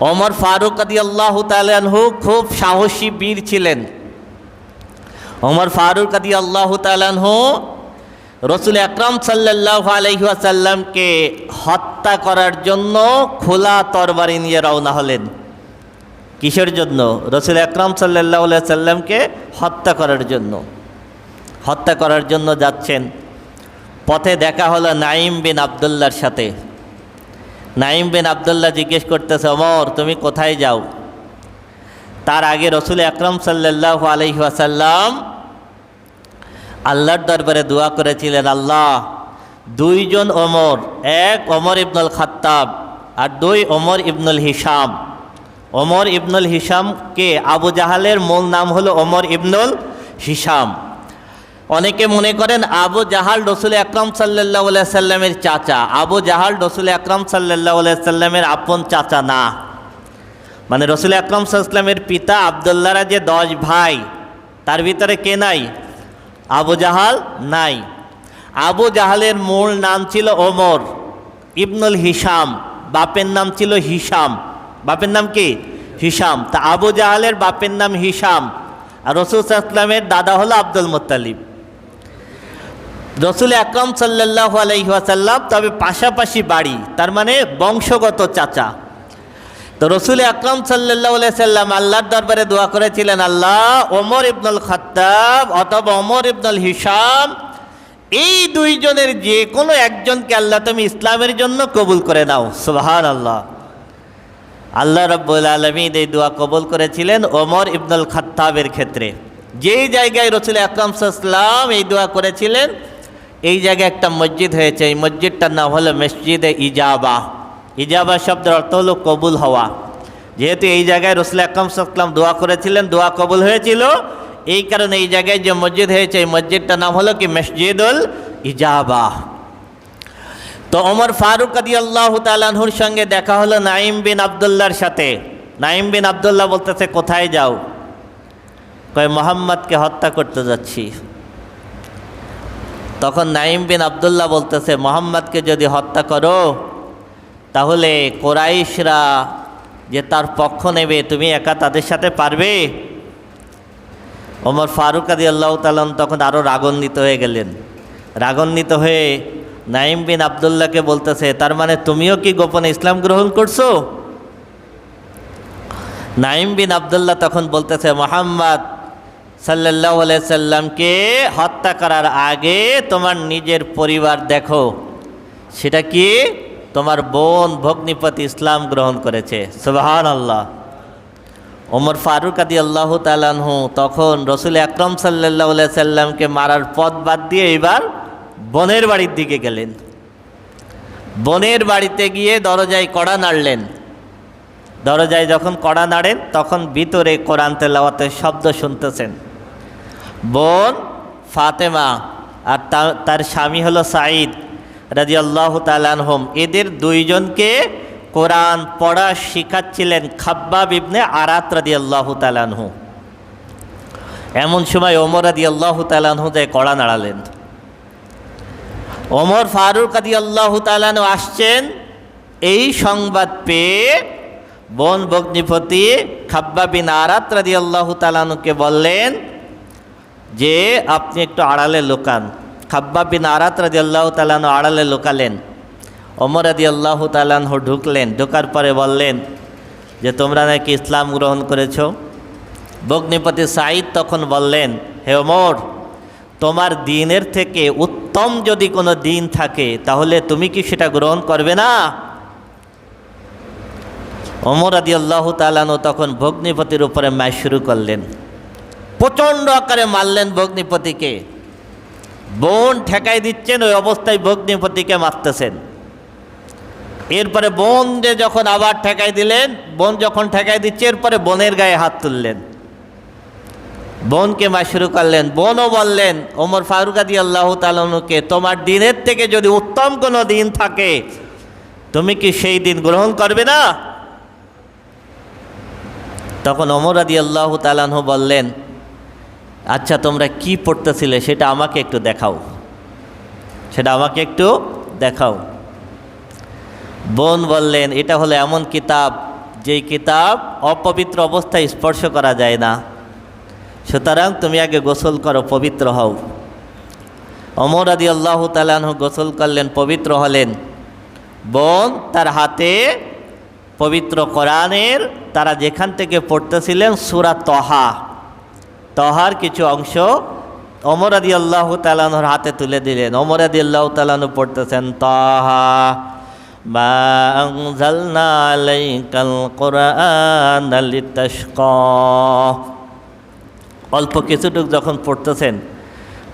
ওমর ফারুক আদি আল্লাহ তালানহু খুব সাহসী বীর ছিলেন। অমর ফারুক আদি আল্লাহ তালানহু রসুল আকরাম সাল্লাহ আলহিহাসাল্লামকে হত্যা করার জন্য খোলা তরবারি নিয়ে রওনা হলেন। কিসের জন্য? রসুল আকরাম সাল্লাহ সাল্লামকে হত্যা করার জন্য। হত্যা করার জন্য যাচ্ছেন। পথে দেখা হলো নাইম বিন আবদুল্লার সাথে। নাইম বিন আবদুল্লাহ জিজ্ঞেস করতেছে, অমর, তুমি কোথায় যাও? তার আগে রসুল আকরম সাল্লাহ আলহিহাসাল্লাম আল্লাহর দরবারে দোয়া করেছিলেন, আল্লাহ, দুইজন ওমর, এক অমর ইবনুল খাত্তাব আর দুই অমর ইবনুল হিসাম অমর ইবনুল হিসামকে আবু জাহালের মূল নাম হলো অমর ইবনুল হিসাম অনেকে মনে করেন আবু জাহাল রসুল আকরম সাল্লাহ সাল্লামের চাচা। আবু জাহাল রসুল আকরম সাল্লাহ সাল্লামের আপন চাচা না। মানে রসুল আকরম সাল্লামের পিতা আবদুল্লাহরা যে দশ ভাই, তার ভিতরে কে নাই? আবু জাহাল নাই। আবু জাহালের মূল নাম ছিল ওমর ইবনুল হিসাম বাপের নাম ছিল হিসাম বাপের নাম কি? হিসাম তা আবু জাহালের বাপের নাম হিসাম আর রসুল সাল্লামের দাদা হলো আব্দুল মোত্তালিব। রসুল আকরম সাল্লাহ আলহিহাসাল্লাম তবে পাশাপাশি বাড়ি, তার মানে বংশগত চাচা। তো রসুল আকরম সাল্লাহ সাল্লাম আল্লাহর দরবারে দোয়া করেছিলেন, আল্লাহ ওমর ইবনুল খত্তাব অথবা ওমর ইবনুল হিসাম এই দুইজনের যে কোনো একজনকে আল্লাহ তুমি ইসলামের জন্য কবুল করে নাও। সুবাহান আল্লাহ আল্লাহ রব্বুল আলমিন এই দোয়া কবুল করেছিলেন ওমর ইবনুল খত্তাবের ক্ষেত্রে। যেই জায়গায় রসুল আকরম সাল্লাম এই দোয়া করেছিলেন এই জায়গায় একটা মসজিদ হয়েছে, এই মসজিদটার নাম হলো মসজিদে ইজাবা। ইজাবা শব্দের অর্থ হলো কবুল হওয়া। যেহেতু এই জায়গায় রসুল আকরম সাল্লাম দোয়া করেছিলেন, দোয়া কবুল হয়েছিল, এই কারণে এই জায়গায় যে মসজিদ হয়েছে, এই মসজিদটার নাম হলো কি? মসজিদুল ইজাবা। তো ওমর ফারুক আদি আল্লাহ তালানহুর সঙ্গে দেখা হলো নাইম বিন আবদুল্লার সাথে। নাইম বিন আবদুল্লাহ বলতেছে, কোথায় যাও? কয়, মোহাম্মদকে হত্যা করতে যাচ্ছি। তখন নাইম বিন আবদুল্লাহ বলতেছে, মোহাম্মদকে যদি হত্যা করো, তাহলে কোরাইশরা যে তার পক্ষ নেবে, তুমি একা তাদের সাথে পারবে? ওমর ফারুক আদি আল্লাহ তালন তখন আরও রাগান্বিত হয়ে গেলেন। রাগান্বিত হয়ে নাইম বিন আবদুল্লাহকে বলতেছে, তার মানে তুমিও কি গোপনে ইসলাম গ্রহণ করছ? নাইম বিন আবদুল্লাহ তখন বলতেছে, মোহাম্মদ সাল্লাহ সাল্লামকে হত্যা করার আগে তোমার নিজের পরিবার দেখো। সেটা কি? তোমার বোন ভগ্নিপতি ইসলাম গ্রহণ করেছে। সুবাহান আল্লাহ ওমর ফারুক আদি আল্লাহ তালানহু তখন রসুল আকরম সাল্লাহ সাল্লামকে মারার পথ বাদ দিয়ে এবার বনের বাড়ির দিকে গেলেন। বনের বাড়িতে গিয়ে দরজায় কড়া নাড়লেন। দরজায় যখন কড়া নাড়েন, তখন ভিতরে কোরআন তেলাওয়াতের শব্দ শুনতেছেন। বোন ফাতেমা আর তার স্বামী হলো সাঈদ রাজি আল্লাহ তালানহম এদের দুইজনকে কোরআন পড়া শিখাচ্ছিলেন খাব্বাব ইবনে আরাত রাদি আল্লাহ তালানহু এমন সময় ওমর আদি আল্লাহ তালানহু যায় কড়া নাড়ালেন। ওমর ফারুক আদি আল্লাহ তালানু আসছেন, এই সংবাদ পেয়ে বোন ভগ্নিপতি খাব্বা বিন আরাত রাদি আল্লাহ তালানুকে বললেন যে আপনি একটু আড়ালে লোকান। খাব্বা বিন আরাত রাদি আল্লাহ তালানু আড়ালে লোকালেন। অমর আদি আল্লাহ তালানহ ঢুকলেন, ঢোকার পরে বললেন, যে তোমরা নাকি ইসলাম গ্রহণ করেছ? ভগ্নিপতি সাঈদ তখন বললেন, হে ওমর, তোমার দিনের থেকে উত্তম যদি কোনো দিন থাকে, তাহলে তুমি কি সেটা গ্রহণ করবে না? অমর আদি আল্লাহ তালানো তখন ভগ্নিপতির উপরে মায় শুরু করলেন। প্রচণ্ড আকারে মারলেন ভগ্নিপতিকে। বোন ঠেকাই দিচ্ছেন, ওই অবস্থায় ভগ্নিপতিকে মারতেছেন। এরপরে বোন যে যখন আবার ঠেকাই দিলেন, বোন যখন ঠেকাই দিচ্ছে, এরপরে বোনের গায়ে হাত তুললেন। বোনকে মা শুরু করলেন। বোনও বললেন, ওমর ফারুক আদি আল্লাহ তালনুকে তোমার দিনের থেকে যদি উত্তম কোনো দিন থাকে, তুমি কি সেই দিন গ্রহণ করবে না? তখন অমর আদি আল্লাহ তালানহু বললেন আচ্ছা তোমরা কি পড়তেছিলে সেটা আমাকে একটু দেখাও। সেটা আমাকে একটু দেখাও। বোন বললেন, এটা হলো এমন কিতাব, যেই কিতাব অপবিত্র অবস্থায় স্পর্শ করা যায় না। সুতরাং তুমি আগে গোসল করো, পবিত্র হও। অমর আদি আল্লাহ তালানহ গোসল করলেন, পবিত্র হলেন। বোন তার হাতে পবিত্র কোরআনের, তারা যেখান থেকে পড়তেছিলেন, সুরা তহা। তহার কিছু অংশ অমর আদি আল্লাহ তালানোর হাতে তুলে দিলেন। অমর আদি আল্লাহ তালানু পড়তেছেন, তহা কোরআন অল্প কিছুটুক যখন পড়তেছেন,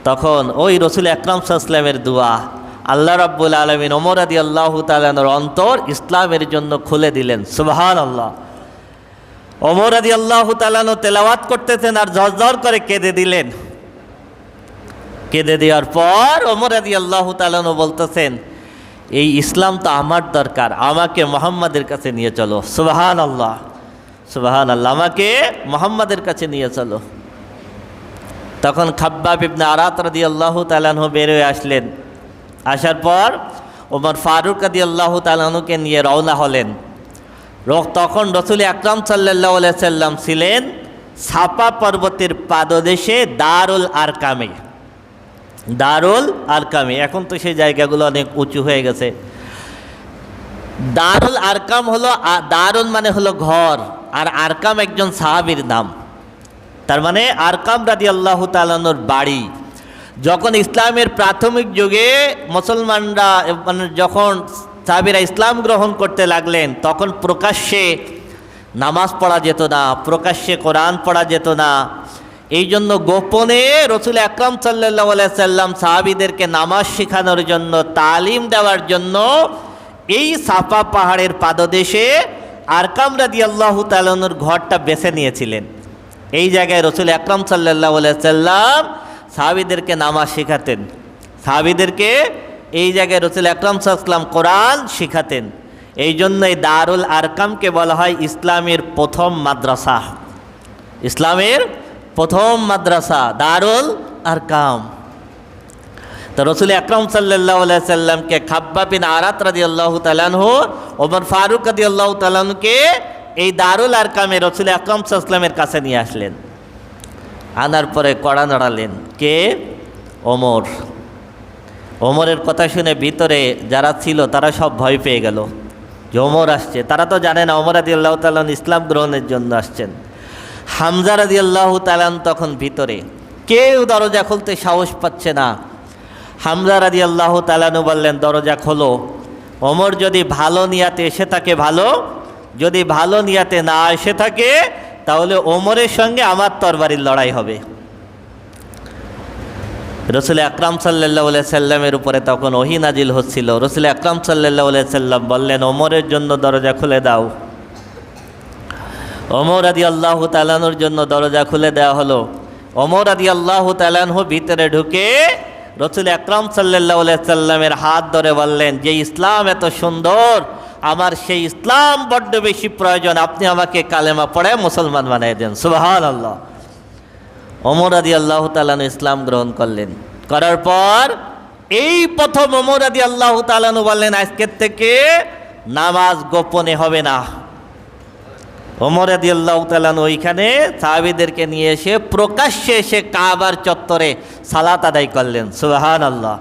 তখন ওই রসুল আকরাম সাল্লামের দোয়া আল্লাহ রাব্বুল আলমিন ওমর আদি আল্লাহ তালানোর অন্তর ইসলামের জন্য খুলে দিলেন। সুবাহান আল্লাহ ওমর আদি আল্লাহ তালানো তেলাওয়াত করতেছেন আর ঝরঝর করে কেঁদে দিলেন। কেঁদে দেওয়ার পর ওমর আদি আল্লাহ তালানো বলতেছেন, এই ইসলাম তো আমার দরকার, আমাকে মোহাম্মদের কাছে নিয়ে চলো। সুবাহান আল্লাহ সুবাহান আল্লাহ আমাকে মোহাম্মদের কাছে নিয়ে চলো। তখন খাব্বাব ইবনে আরাত রাদি আল্লাহ তালানহ বেরোয় আসলেন। আসার পর ওমর ফারুক আদি আল্লাহ তালানুকে নিয়ে রওনা হলেন। তখন রসুল আকরাম সাল্লাহ সাল্লাম ছিলেন সাপা পর্বতের পাদদেশে দারুল আরকামে। দারুল আরকামে। এখন তো সেই জায়গাগুলো অনেক উঁচু হয়ে গেছে। দারুল আরকাম হলো দারুল মানে হলো ঘর, আর আরকাম একজন সাহাবীর নাম। তার মানে আরকাম রাদি আল্লাহ তালানোর বাড়ি। যখন ইসলামের প্রাথমিক যুগে মুসলমানরা মানে যখন সাহাবিরা ইসলাম গ্রহণ করতে লাগলেন, তখন প্রকাশ্যে নামাজ পড়া যেত না, প্রকাশ্যে কোরআন পড়া যেত না। এই জন্য গোপনে রসুল আকরাম সাল্লাহ সাল্লাম সাহাবিদেরকে নামাজ শেখানোর জন্য, তালিম দেওয়ার জন্য এই সাফা পাহাড়ের পাদদেশে আরকাম রাদি আল্লাহ তালানোর ঘরটা বেছে নিয়েছিলেন। এই জায়গায় রসুল আকরাম সাল্লাহ সাল্লাম সাহাবিদেরকে নামাজ শেখাতেন। সাহাবিদেরকে এই জায়গায় রসুল আকরাম সাল্লাম কোরআন শেখাতেন। এই জন্যই দারুল আরকামকে বলা হয় ইসলামের প্রথম মাদ্রাসা। ইসলামের প্রথম মাদ্রাসা, দারুল আরকাম। তো রসুল আকরম সাল্লাহ সাল্লামকে খাব্বা বিন আরাত রাদি আল্লাহ তালানহু ওমর ফারুক রাদি আল্লাহ তালানকে এই দারুল আরকামে রসুল আকরম সাল্লামের কাছে নিয়ে আসলেন। আনার পরে কড়া নড়ালেন কে? ওমর। ওমরের কথা শুনে ভিতরে যারা ছিল, তারা সব ভয় পেয়ে গেল। যে ওমর আসছে, তারা তো জানে না, ওমর আদি আল্লাহ তালান ইসলাম গ্রহণের জন্য আসছেন। হামজার আদি আল্লাহ তালান তখন ভিতরে, কেউ দরজা খুলতে সাহস পাচ্ছে না। হামজার আদি আল্লাহ তালানু বললেন, দরজা খোলো। ওমর যদি ভালো নিয়াতে এসে থাকে, ভালো। যদি ভালো নিয়াতে না এসে থাকে, তাহলে ওমরের সঙ্গে আমার তরবারির লড়াই হবে। রসুল আকরাম সাল্লাহ সাল্লামের উপরে তখন ওহি নাজিল হচ্ছিল। রসুল আকরাম সাল্লাহ সাল্লাম বললেন, ওমরের জন্য দরজা খুলে দাও। ওমর আদি আল্লাহ তালানুর জন্য দরজা খুলে দেওয়া হলো। ওমর আদি আল্লাহ তালানহু ভিতরে ঢুকে রসুল আকরাম সাল্লাহ সাল্লামের হাত ধরে বললেন, যে ইসলাম এত সুন্দর, আমার সেই ইসলাম বড্ড বেশি প্রয়োজন। আপনি আমাকে কালেমা পড়ে মুসলমান বানিয়ে দেন। সুবাহান আল্লাহ ওমর আদি আল্লাহ তালানু ইসলাম গ্রহণ করলেন। করার পর এই প্রথম অমর আদি আল্লাহ তালানু বললেন আজকের থেকে নামাজ গোপনে হবে না। অমর আদি আল্লাহ তালানু ওইখানে সাহাবিদেরকে নিয়ে এসে প্রকাশ্যে এসে কাবার চত্বরে সালাত আদায় করলেন। সুবাহান আল্লাহ